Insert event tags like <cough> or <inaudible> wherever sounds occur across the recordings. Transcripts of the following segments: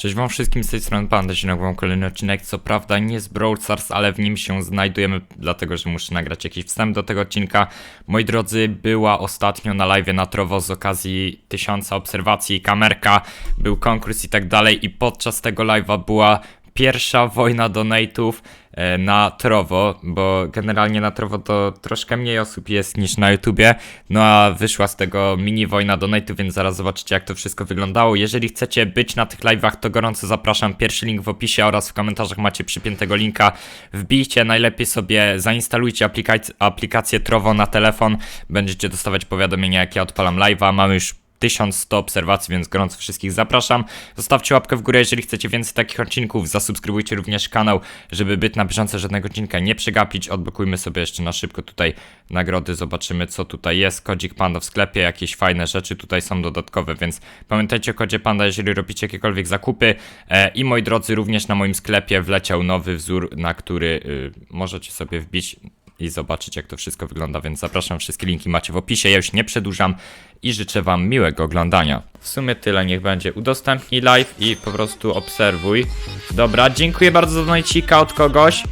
Cześć wam wszystkim z tej strony Panda, dzisiaj nagrywam kolejny odcinek, co prawda nie z Brawl Stars, ale w nim się znajdujemy, dlatego że muszę nagrać jakiś wstęp do tego odcinka. Moi drodzy, była ostatnio na live na Trowo z okazji tysiąca obserwacji, kamerka, był konkurs i tak dalej i podczas tego live'a była pierwsza wojna donate'ów e, na Trowo, bo generalnie na Trowo to troszkę mniej osób jest niż na YouTubie, no a wyszła z tego mini wojna donate'ów, więc zaraz zobaczycie jak to wszystko wyglądało. Jeżeli chcecie być na tych live'ach, to gorąco zapraszam, pierwszy link w opisie oraz w komentarzach macie przypiętego linka. Wbijcie, najlepiej sobie zainstalujcie aplikac- aplikację Trowo na telefon, będziecie dostawać powiadomienia jak ja odpalam live'a, mamy już 1100 obserwacji, więc gorąco wszystkich zapraszam. Zostawcie łapkę w górę, jeżeli chcecie więcej takich odcinków. Zasubskrybujcie również kanał, żeby być na bieżąco żadnego odcinka nie przegapić. Odblokujmy sobie jeszcze na szybko tutaj nagrody, zobaczymy co tutaj jest. Kodzik Panda w sklepie, jakieś fajne rzeczy tutaj są dodatkowe, więc pamiętajcie o kodzie Panda, jeżeli robicie jakiekolwiek zakupy. E, I moi drodzy, również na moim sklepie wleciał nowy wzór, na który y, możecie sobie wbić i zobaczyć jak to wszystko wygląda, więc zapraszam, wszystkie linki macie w opisie, ja już nie przedłużam i życzę wam miłego oglądania. W sumie tyle, niech będzie. Udostępnij live i po prostu obserwuj. Dobra, dziękuję bardzo za donajcika od kogoś.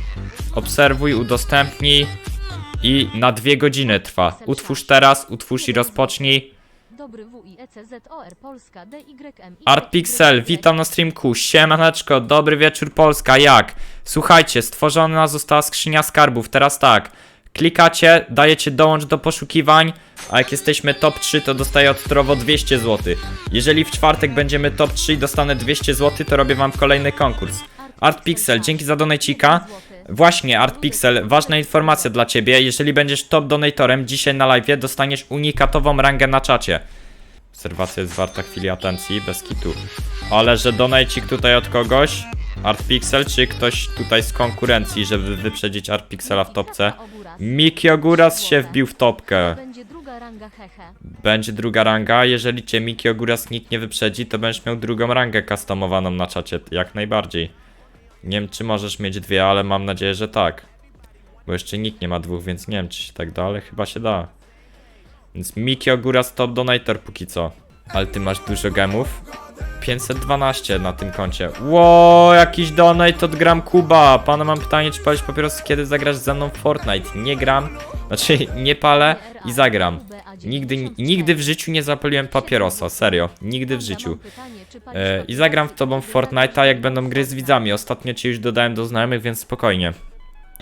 Obserwuj, udostępnij i na dwie godziny trwa. Utwórz teraz, utwórz i rozpocznij. Dobry WIECZOR Polska DYM Artpixel, witam na streamku. Siemaneczko, dobry wieczór Polska, jak? Słuchajcie, stworzona została skrzynia skarbów, teraz tak. Klikacie, dajecie dołącz do poszukiwań, a jak jesteśmy top 3, to dostaję od Trowo 200 zł. Jeżeli w czwartek będziemy top 3 i dostanę 200 zł, to robię wam kolejny konkurs. Artpixel, dzięki za donajcika. Właśnie, Artpixel, ważna informacja dla ciebie. Jeżeli będziesz top donatorem dzisiaj na live, dostaniesz unikatową rangę na czacie. Obserwacja jest warta chwili atencji, bez kitu. Ale że donajcik tutaj od kogoś? Artpixel, czy ktoś tutaj z konkurencji, żeby wyprzedzić Artpixela w topce? Miki Oguras się wbił w topkę. Będzie druga ranga. Jeżeli cię Miki Oguras nikt nie wyprzedzi, to będziesz miał drugą rangę customowaną na czacie, jak najbardziej. Nie wiem, czy możesz mieć dwie, ale mam nadzieję, że tak. Bo jeszcze nikt nie ma dwóch, więc nie wiem, czy się tak da, ale chyba się da. Więc Miki Oguras top donator póki co. Ale ty masz dużo gemów? 512 na tym koncie. Ło, jakiś donate od Gram Kuba. Pana mam pytanie, czy palisz papierosy, kiedy zagrasz ze mną w Fortnite? Nie gram, <laughs> znaczy nie palę i zagram. Nigdy, nigdy w życiu nie zapaliłem papierosa, serio. Nigdy w życiu. E, I zagram w tobą w Fortnite'a, jak będą gry z widzami. Ostatnio cię już dodałem do znajomych, więc spokojnie.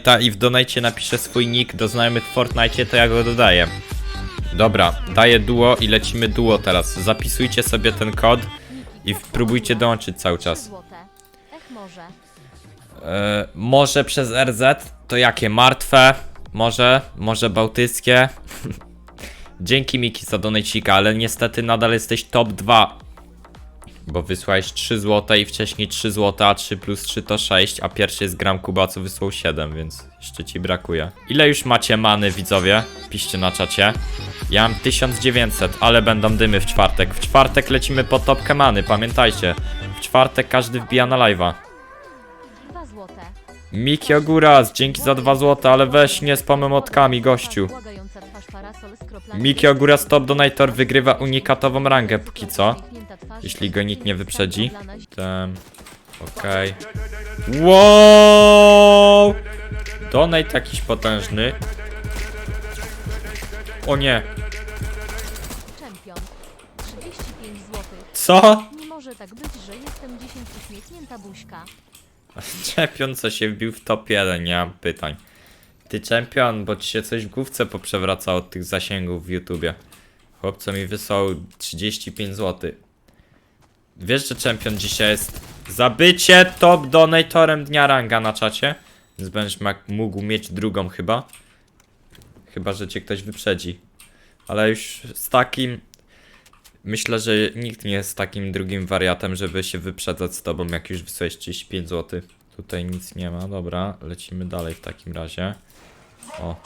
Ta i w donajcie napiszę swój nick do znajomych w Fortnite, to ja go dodaję. Dobra, daję duo i lecimy duo teraz. Zapisujcie sobie ten kod i próbujcie dołączyć cały czas. E, może przez RZ, to jakie? Martwe? Może? Może bałtyckie? <laughs> Dzięki Miki za donajcika, ale niestety nadal jesteś top 2. Bo wysłałeś 3 zł i wcześniej 3 zł, a 3 plus 3 to 6, a pierwszy jest Gram Kuba, co wysłał 7, więc jeszcze ci brakuje. Ile już macie many, widzowie? Piszcie na czacie. Ja mam 1900, ale będą dymy w czwartek. W czwartek lecimy po topkę many, pamiętajcie. W czwartek każdy wbija na live'a. Dwa złote. Dzięki za 2 zł, ale weź nie z pomotkami, gościu. Błagająca twarz parasol Top Donator wygrywa unikatową rangę póki co. Twarz, Jeśli go nikt nie wyprzedzi. Ten. Okej. Wow! Donate jakiś potężny. O nie. Czempion. 35 złotych. Co? Nie może tak być, że jestem 10 uśmiechnięta buźka. <laughs> Czempion co się wbił w top 1, nie mam pytań. Ty czempion, bo ci się coś w główce poprzewraca od tych zasięgów w YouTubie. Chłopco mi wysłał 35 zł. Wiesz, że czempion dzisiaj jest zabycie top donatorem dnia ranga na czacie? Więc będziesz mógł mieć drugą chyba. Chyba, że cię ktoś wyprzedzi. Ale już z takim Myślę, że nikt nie jest takim drugim wariatem, żeby się wyprzedzać z tobą, jak już wysłałeś 35 zł. Tutaj nic nie ma, dobra, lecimy dalej w takim razie. O.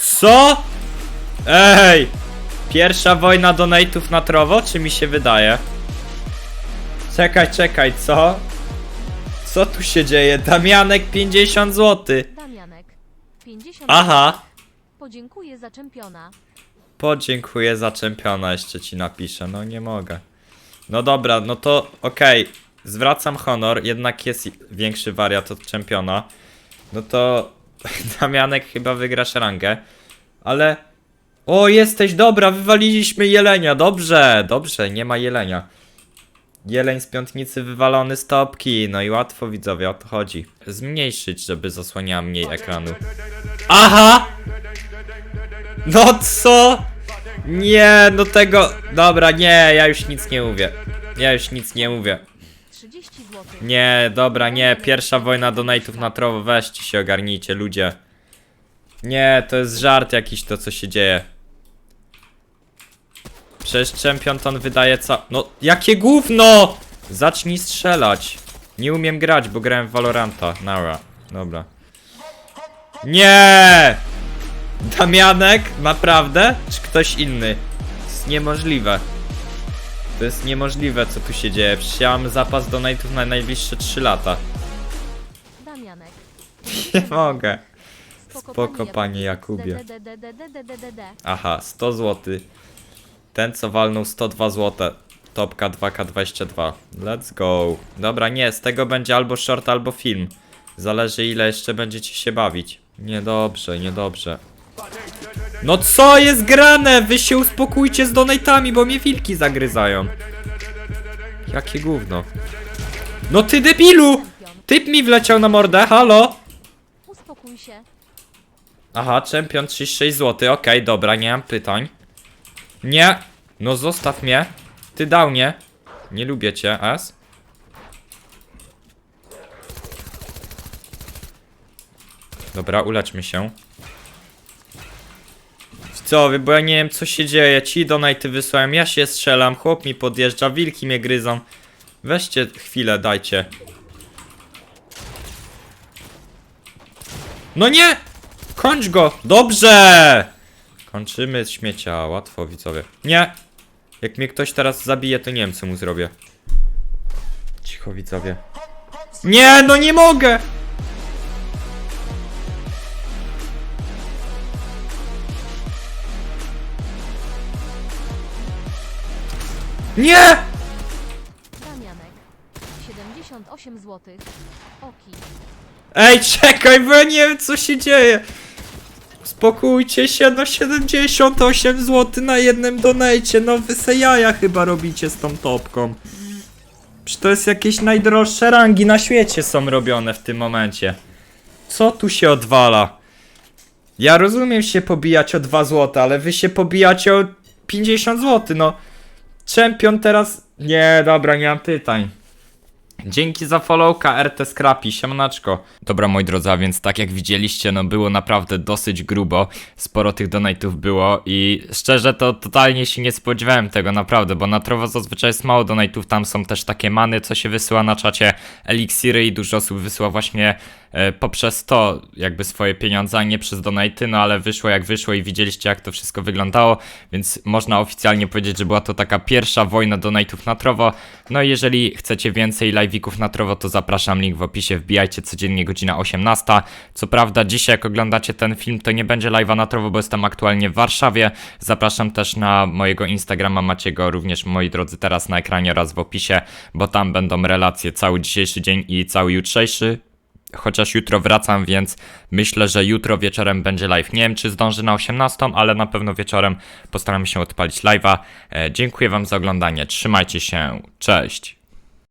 Co? Ej! Pierwsza wojna donate'ów na trowo, czy mi się wydaje? Czekaj, czekaj, co? Co tu się dzieje? Damianek 50 zł. Damianek. 50 Aha. Podziękuję za czempiona. Podziękuję za czempiona, jeszcze ci napiszę. No nie mogę. No dobra, no to okej. zwracam honor, jednak jest większy wariat od czempiona, no to <laughs> Damianek chyba wygrasz rangę, ale... O, jesteś, dobra, wywaliliśmy jelenia, dobrze, dobrze, nie ma jelenia. Jeleń z piątnicy wywalony z topki, no i łatwo widzowie, o to chodzi. Zmniejszyć, żeby zasłaniała mniej ekranu. Aha! No co? Nie, no tego... Dobra, nie, ja już nic nie mówię. Ja już nic nie mówię. 30 zł. Nie, dobra, nie, pierwsza wojna donate'ów na trowo, weźcie się, ogarnijcie, ludzie. Nie, to jest żart jakiś to, co się dzieje. Przecież Champion ton wydaje ca... No, jakie gówno! Zacznij strzelać. Nie umiem grać, bo grałem w Valoranta. Nara, dobra. Nie! Damianek? Naprawdę? Czy ktoś inny? To jest niemożliwe. To jest niemożliwe, co tu się dzieje. Przecież ja mam zapas donatów na najbliższe 3 lata. Damianek. <laughs> Nie mogę. Spoko, panie Jakubie. Aha, 100 zł. Ten, co walnął 102 zł. Topka 2K22. Let's go. Dobra, nie, z tego będzie albo short, albo film. Zależy ile jeszcze będziecie się bawić. Niedobrze, niedobrze. No co jest grane? Wy się uspokójcie z donatami, bo mnie wilki zagryzają. Jakie gówno. No ty debilu! Typ mi wleciał na mordę, halo? Uspokój się. Aha, czempion 36 zł, okej, dobra, nie mam pytań. Nie, no zostaw mnie. Ty dał nie. Nie lubię cię, S. Dobra, uleczmy się. Wy, bo ja nie wiem co się dzieje. Ci donaty wysłałem, ja się strzelam, chłop mi podjeżdża, wilki mnie gryzą. Weźcie chwilę, dajcie. No nie! Kończ go! Dobrze! Kończymy śmiecia, łatwo widzowie. Nie! Jak mnie ktoś teraz zabije, to nie wiem co mu zrobię. Cicho widzowie. Nie, no nie mogę! Nie! Damianek. 78 zł. Oki. Ej, czekaj, bo ja nie wiem co się dzieje. Spokójcie się, no 78 zł na jednym donajcie, no wy se jaja chyba robicie z tą topką. Przecież to jest jakieś najdroższe rangi na świecie są robione w tym momencie. Co tu się odwala? Ja rozumiem się pobijać o 2 zł, ale wy się pobijacie o 50 zł, no. Czempion teraz... Nie, dobra, nie mam pytań. Dzięki za followka RT Scrappy, siemanaczko. Dobra moi drodzy, a więc tak jak widzieliście, no było naprawdę dosyć grubo, sporo tych donate'ów było i szczerze to totalnie się nie spodziewałem tego, naprawdę, bo na Trovo zazwyczaj jest mało donate'ów, tam są też takie many, co się wysyła na czacie, eliksiry i dużo osób wysyła właśnie e, poprzez to jakby swoje pieniądze, a nie przez donate'y, no ale wyszło jak wyszło i widzieliście jak to wszystko wyglądało, więc można oficjalnie powiedzieć, że była to taka pierwsza wojna donate'ów na Trovo, no i jeżeli chcecie więcej na Trovo, to zapraszam, link w opisie, wbijajcie codziennie godzina 18. Co prawda dzisiaj jak oglądacie ten film, to nie będzie live'a na Trovo, bo jestem aktualnie w Warszawie. Zapraszam też na mojego Instagrama, macie go również, moi drodzy, teraz na ekranie oraz w opisie, bo tam będą relacje cały dzisiejszy dzień i cały jutrzejszy. Chociaż jutro wracam, więc myślę, że jutro wieczorem będzie live. Nie wiem, czy zdążę na 18, ale na pewno wieczorem postaram się odpalić live'a. E, dziękuję Wam za oglądanie. Trzymajcie się. Cześć.